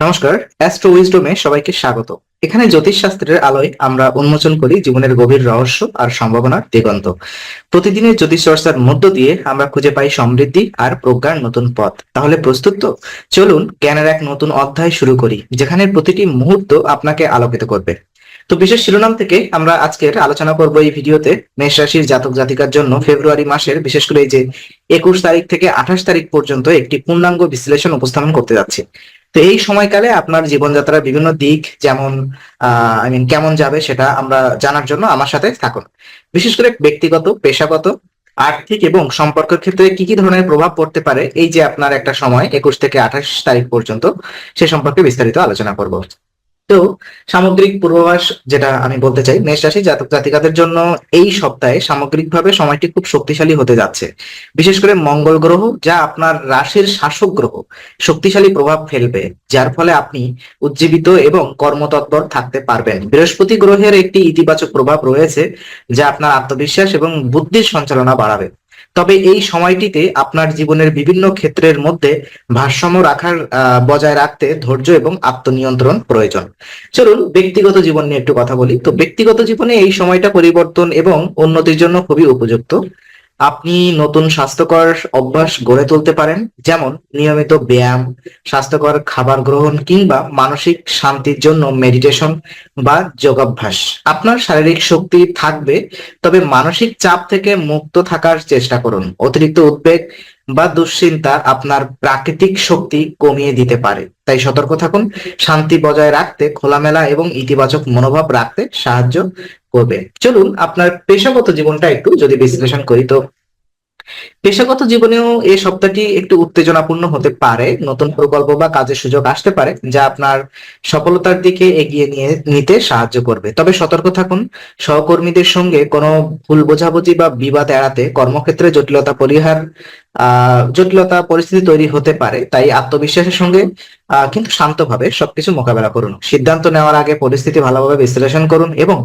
নমস্কার অ্যাস্ট্রো উইজডমে সবাইকে স্বাগত। এখানে জ্যোতিষশাস্ত্রের আলোয় আমরা উন্মোচন করি জীবনের গভীর রহস্য আর সম্ভাবনার দিগন্ত। প্রতিদিনের জ্যোতিষ চর্চার মধ্য দিয়ে আমরা খুঁজে পাই সমৃদ্ধি আর প্রজ্ঞার নতুন পথ। তাহলে প্রস্তুত তো? চলুন জ্ঞানের এক নতুন অধ্যায় শুরু করি, যেখানে প্রতিটি মুহূর্ত আপনাকে আলোকিত করবে। তো বিশেষ শিরোনাম থেকে আমরা আজকের আলোচনা করব এই ভিডিওতে। মেষ রাশির জাতক জাতিকার জন্য ফেব্রুয়ারি মাসের বিশেষ করে এই যে একুশ তারিখ থেকে আঠাশ তারিখ পর্যন্ত একটি পূর্ণাঙ্গ বিশ্লেষণ উপস্থাপন করতে যাচ্ছি। তো এই সময়কালে আপনার জীবনযাত্রার বিভিন্ন দিক যেমন আই মিন কেমন যাবে সেটা আমরা জানার জন্য আমার সাথে থাকুন। বিশেষ করে ব্যক্তিগত, পেশাগত, আর্থিক এবং সম্পর্কের ক্ষেত্রে কি কি ধরনের প্রভাব পড়তে পারে? এই যে আপনার একটা সময়, একুশ থেকে আঠাশ তারিখ পর্যন্ত, সে সম্পর্কে বিস্তারিত আলোচনা করব। তো সামগ্রিক পূর্বাভাস যেটা আমি বলতে চাই, মেষ রাশি জাতক জাতিকাদের জন্য এই সপ্তাহে সামগ্রিকভাবে সময়টি খুব শক্তিশালী হতে যাচ্ছে। বিশেষ করে মঙ্গল গ্রহ, যা আপনার রাশির শাসক গ্রহ, শক্তিশালী প্রভাব ফেলবে, যার ফলে আপনি উজ্জীবিত এবং কর্মতৎপর থাকতে পারবেন। বৃহস্পতি গ্রহের একটি ইতিবাচক প্রভাব রয়েছে, যা আপনার আত্মবিশ্বাস এবং বুদ্ধির সঞ্চালনা বাড়াবে। তবে এই সময়টিতে আপনার জীবনের বিভিন্ন ক্ষেত্রের মধ্যে ভারসাম্য রাখার বজায় রাখতে ধৈর্য এবং আত্মনিয়ন্ত্রণ প্রয়োজন। চলুন ব্যক্তিগত জীবন নিয়ে একটু কথা বলি। তো ব্যক্তিগত জীবনে এই সময়টা পরিবর্তন এবং উন্নতির জন্য খুবই উপযুক্ত। আপনি নতুন স্বাস্থ্যকর অভ্যাস গড়ে তুলতে পারেন, যেমন নিয়মিত ব্যায়াম, স্বাস্থ্যকর খাবার গ্রহণ কিংবা মানসিক শান্তির জন্য মেডিটেশন বা যোগাভ্যাস। আপনার শারীরিক শক্তি থাকবে, তবে মানসিক চাপ থেকে মুক্ত থাকার চেষ্টা করুন। অতিরিক্ত উদ্বেগ বা দুশ্চিন্তা আপনার প্রাকৃতিক শক্তি কমিয়ে দিতে পারে। তাই সতর্ক থাকুন, শান্তি বজায় রাখতে, খোলামেলা এবং ইতিবাচক মনোভাব রাখতে সাহায্য করবে। চলুন, আপনার পেশাগত জীবনটা একটু যদি বিশ্লেষণ করি, তো পেশাগত জীবনেও এই সপ্তাহটি একটু উত্তেজনাপূর্ণ হতে পারে। নতুন প্রকল্প বা কাজের সুযোগ আসতে পারে, যা আপনার সফলতার দিকে এগিয়ে নিয়ে, নিতে সাহায্য করবে। তবে সতর্ক থাকুন, সহকর্মীদের সঙ্গে কোনো ভুল বোঝাবুঝি বা বিবাদ এড়াতে কর্মক্ষেত্রে জটিলতা পরিহার জটিলতা পরিস্থিতি তৈরি হতে পারে। তাই আত্মবিশ্বাসের সঙ্গে কিন্তু শান্তভাবে সবকিছু মোকাবেলা করুন। সিদ্ধান্ত নেওয়ার আগে পরিস্থিতি ভালোভাবে বিশ্লেষণ করুন এবং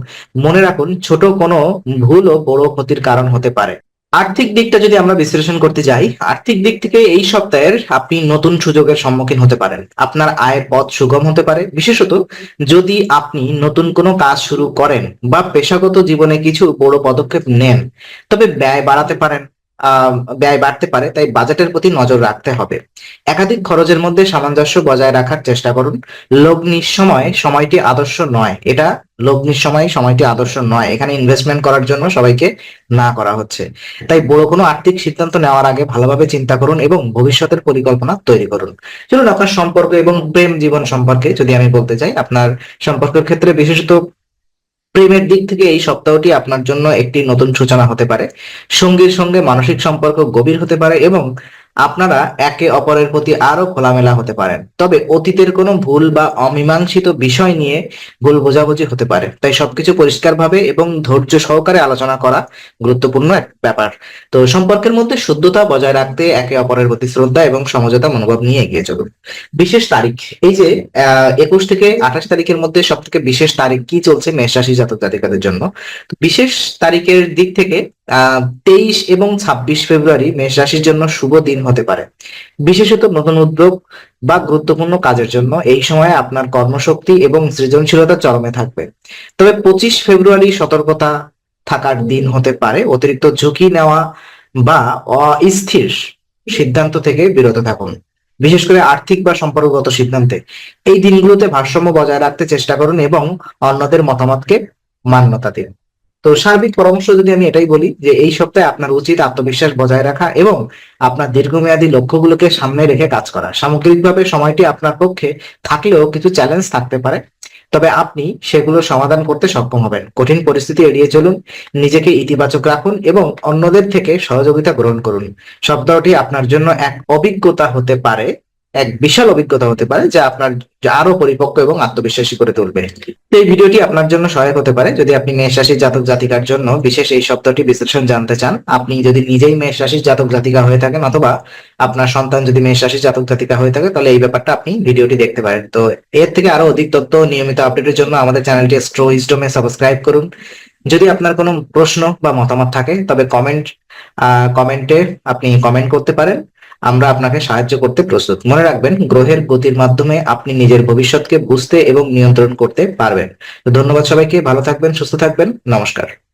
মনে রাখুন, ছোট কোনো ভুলও বড় ক্ষতির কারণ হতে পারে। আর্থিক দিকটা যদি আমরা বিশ্লেষণ করতে যাই, আর্থিক দিক থেকে এই সপ্তাহের আপনি নতুন সুযোগের সম্মুখীন হতে পারেন। আপনার আয়ের পথ সুগম হতে পারে। বিশেষত যদি আপনি নতুন কোনো কাজ শুরু করেন বা পেশাগত জীবনে কিছু বড় পদক্ষেপ নেন, তবে ব্যয় বাড়াতে পারেন ব্যয় বাড়তে পারে, তাই বাজেটের প্রতি নজর রাখতে হবে। একাধিক খরচের মধ্যে সামঞ্জস্য বজায় রাখার চেষ্টা করুন। লগ্নির সময় সময়টি আদর্শ নয়। এটা লগ্নির সময়, সময়টি আদর্শ নয়। এখানে ইনভেস্টমেন্ট করার জন্য সবাইকে না করা হচ্ছে। তাই বড় কোনো আর্থিক সিদ্ধান্ত নেওয়ার আগে ভালোভাবে চিন্তা করুন এবং ভবিষ্যতের পরিকল্পনা তৈরি করুন। চলুন আপনার সম্পর্ক এবং প্রেম জীবন সম্পর্কে যদি আমি বলতে চাই, আপনার সম্পর্কের ক্ষেত্রে বিশেষত প্রেমের দিক থেকে এই সপ্তাহটি আপনার জন্য একটি নতুন সূচনা হতে পারে। সঙ্গীর সঙ্গে মানসিক সম্পর্ক গভীর হতে পারে এবং আপনারা একে অপরের প্রতি আরও খোলামেলা হতে পারেন। তবে অতীতের কোনো ভুল বা অমীমাংসিত বিষয় নিয়ে ভুল বোঝাবুঝি হতে পারে। তাই সবকিছু পরিষ্কারভাবে এবং ধৈর্য সহকারে আলোচনা করা গুরুত্বপূর্ণ এক ব্যাপার। তো সম্পর্কের মধ্যে শুদ্ধতা বজায় রাখতে একে অপরের প্রতি শ্রদ্ধা এবং সমঝোতা মনোভাব নিয়ে এগিয়ে চলুন। বিশেষ তারিখ। এই যে, আহ, একুশ থেকে আঠাশ তারিখের মধ্যে সব থেকে বিশেষ তারিখ কি চলছে মেষ রাশি জাতক জাতিকাদের জন্য? বিশেষ তারিখের দিক থেকে, আহ, তেইশ এবং ছাব্বিশ ফেব্রুয়ারি মেষ রাশির জন্য শুভ দিন হতে পারে। বিশেষত নতুন উদ্যোগ বা গুরুত্বপূর্ণ কাজের জন্য এই সময়ে আপনার কর্মশক্তি এবং সৃজনশীলতা চরমে থাকবে। তবে পঁচিশ ফেব্রুয়ারি সতর্কতা থাকার দিন হতে পারে। অতিরিক্ত ঝুঁকি নেওয়া বা অস্থির সিদ্ধান্ত থেকে বিরত থাকুন। বিশেষ করে আর্থিক বা সম্পর্কগত সিদ্ধান্তে। এই দিনগুলোতে ভারসাম্য বজায় রাখতে চেষ্টা করুন এবং অন্যদের মতামতকে মান্যতা দিন। তো সার্বিক পরামর্শ যদি আমি এটাই বলি যে এই সপ্তাহে আপনার উচিত আত্মবিশ্বাস বজায় রাখা এবং আপনার দীর্ঘমেয়াদী লক্ষ্যগুলোকে সামনে রেখে কাজ করা। সামগ্রিকভাবে সময়টি আপনার পক্ষে থাকলেও কিছু চ্যালেঞ্জ থাকতে পারে, তবে আপনি সেগুলো সমাধান করতে সক্ষম হবেন। কঠিন পরিস্থিতি এড়িয়ে চলুন, নিজেকে ইতিবাচক রাখুন এবং অন্যদের থেকে সহযোগিতা গ্রহণ করুন। সপ্তাহটি আপনার জন্য এক অভিজ্ঞতা হতে পারে। এক বিশাল অভিজ্ঞতা হতে পারে যা আপনার আরও পরিপক্ক এবং আত্মবিশ্বাসী করে তুলবে। এই ভিডিওটি আপনার জন্য সহায়ক হতে পারে। যদি আপনি মেষ রাশির জাতক জাতিকার জন্য বিশেষ এই শব্দটি বিশ্লেষণ জানতে চান, আপনি যদি নিজেই মেষ রাশির জাতক জাতিকা হয়ে থাকেন অথবা আপনার সন্তান যদি মেষ রাশির জাতক জাতিকা হয়ে থাকে, তাহলে এই ব্যাপারটা আপনি ভিডিওটি দেখতে পারেন। তো এর থেকে আরও অধিক তথ্য নিয়মিত আপডেটের জন্য আমাদের চ্যানেলটি স্ট্রো ইস্টমে সাবস্ক্রাইব করুন। যদি আপনার কোনো প্রশ্ন বা মতামত থাকে, তবে কমেন্ট কমেন্টে আপনি কমেন্ট করতে পারেন। আমরা আপনাকে সাহায্য করতে প্রস্তুত। মনে রাখবেন, গ্রহের গতির মাধ্যমে আপনি নিজের ভবিষ্যৎকে বুঝতে এবং নিয়ন্ত্রণ করতে পারবেন। ধন্যবাদ সবাইকে, ভালো থাকবেন, সুস্থ থাকবেন, নমস্কার।